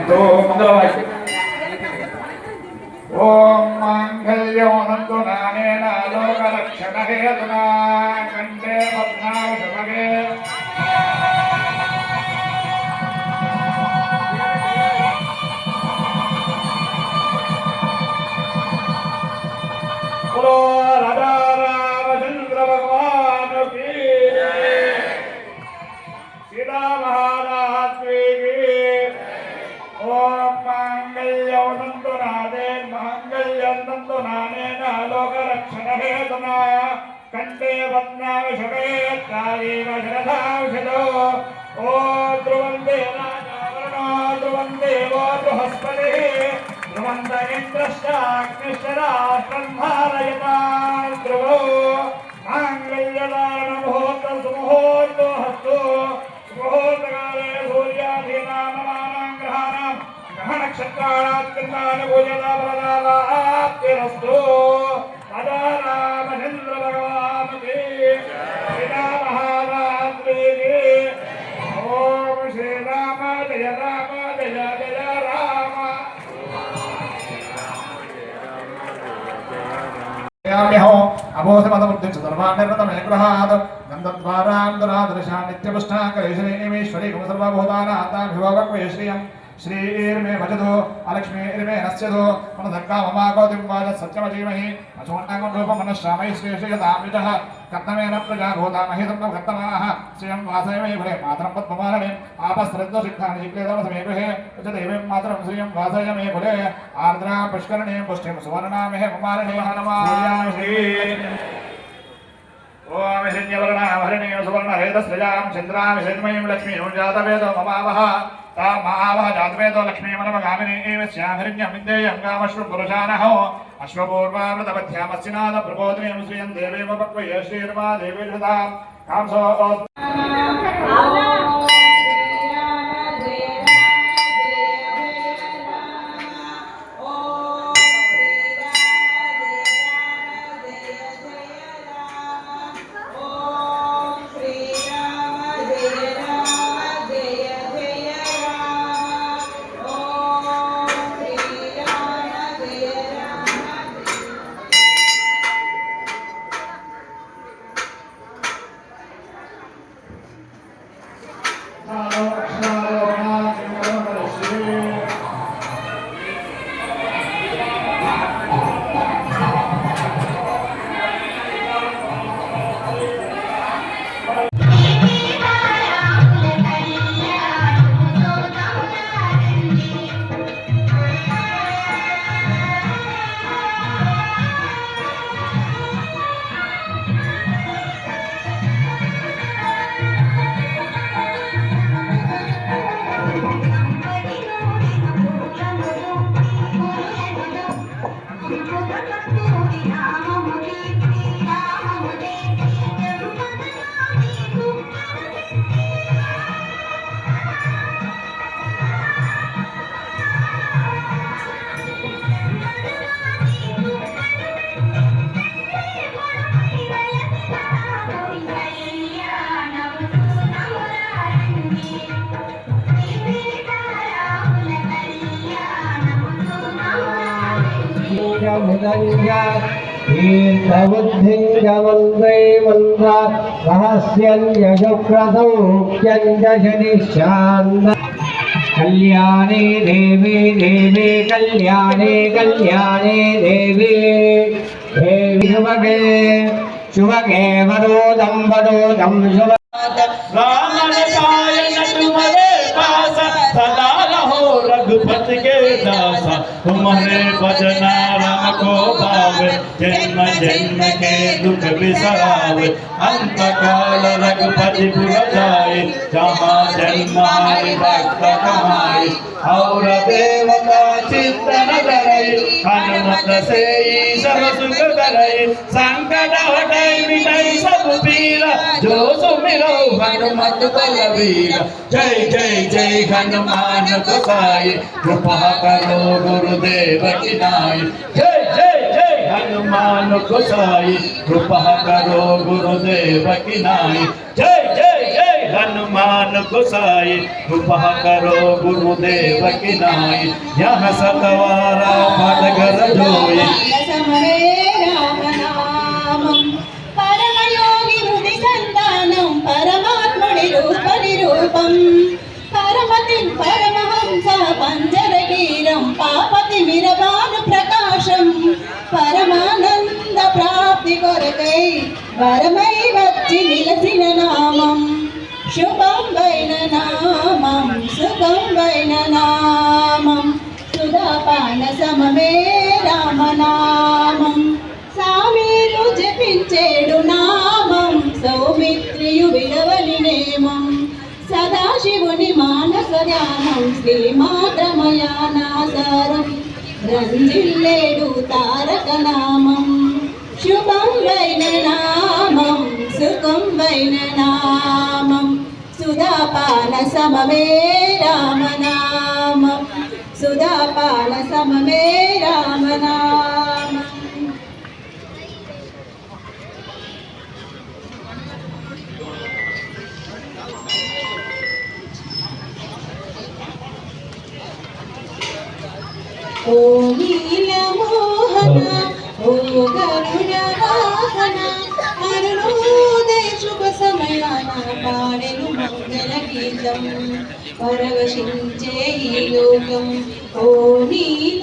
మంగళవాక్యం ఓం మాంగళ్యోనందు నానేన లోకరక్షణ హేతునా కంఠే పద్మావశమగే वरुणा कण्ठे पद्मावशवे कालीव शरथांशतो ओ ध्रुवन्ते वरुणो वो बृहस्पतिः ध्रुवन्त इन्द्रश्चाग्निश्च राष्ट्रं సమర్పయామ్యహో అభోసమతముద్ధం చతుర్వాణిర్వతమనుగ్రహాత్ గంధద్వారాంధరాదృశానిత్యపుష్టాకరేశ్వరీమేశ్వరీ కుమసర్వభూతానాథాభిభోగక్వేశ్రియం శ్రీర్మే భజతో అలక్ష్మీర్మే నశ్యతో మన దక్కా మమాకోతిం వాజ సత్యమజీమహి అసోన్నాగం రూపం మనశ్రామై శ్రేషయతామృత कर्तव्येन प्रजा गोतामहे सम्भक्तवाः श्रियं वासवे भरे मातरं पद्मवारणे आपस्रद्धशिक्षाणि शिक्षेदवसमेगृहे च देवीं मातरं मे आर्द्रा पुष्करणे पुष्टिं सुवर्णामहे ममारणे हनुमान् హేతశ్రజాం చంద్రాం హిరణ్మయం లక్ష్మీం జాతవేదో మమావహ తా మహావహ జాతవేదో లక్ష్మీమనమగామినీవ శ్యామహిరణ్యం విందేయం గామశ్వం పురుషానహో అశ్వపూర్వామృతపథ్యామస్సినాద ప్రబోధనీయం శ్రియం దేవేవ పక్వయే శ్రీర్వా దేవీర్హతాం కాంసో कांसो तीर्थबुद्धिङ्गमन्दै मन्द रहस्यन्यशप्रसौख्यञ्जनिशान्द कल्याणे देवी देवी कल्याणे कल्याणे देवी देवी शुभगे शुभगे वरोदं वरोदं शुभ रामरसायन तुम्हारे पास सदा रहो रघुपति के दास तुम्हारे भजना राम को जन्म जन्म के दुख बिसरावे अंत काल रघुपति पुर जाए जहाँ जन्म हरि भक्त कमाए और देवता चिंतन करे हनुमत से सब सुख करे। संकट हटे मिटाई सब पीरा, जो सुमिरो हनुमत बलवीर। जय जय जय हनुमान गोसाई, कृपा करो गुरुदेव की नाई। जय हनुमान गोसाई कृपा करो गुरुदेव की नाई जय जय जय हनुमान गोसाई कृपा करो गुरुदेव की नाई यह सतवारा पदगर जोई సమరే రామనామం పరమయోగి హృది సంతానం పరమాత్ముడి రూప నిరూపం పరమతి వరమై వచ్చి నిలసిన నామం శుభం వైన నామం సుఖం వైన నామం. సుధాపాన సమమే రామనామం సామీలు జపించేడు నామం సౌమిత్రియు విడవని నేమం. సదాశివుని మానస ధ్యానం శ్రీమాత్రమయానాసారం రంజిల్లేడు తారక నామం. శుభం వైన నామం సుఖం వైన నామం. సుధాపాన సమమే రామనామం సుధాపాన సమమే రామనామం ఓ పరవశించే ఈ లోకం ఓ నీల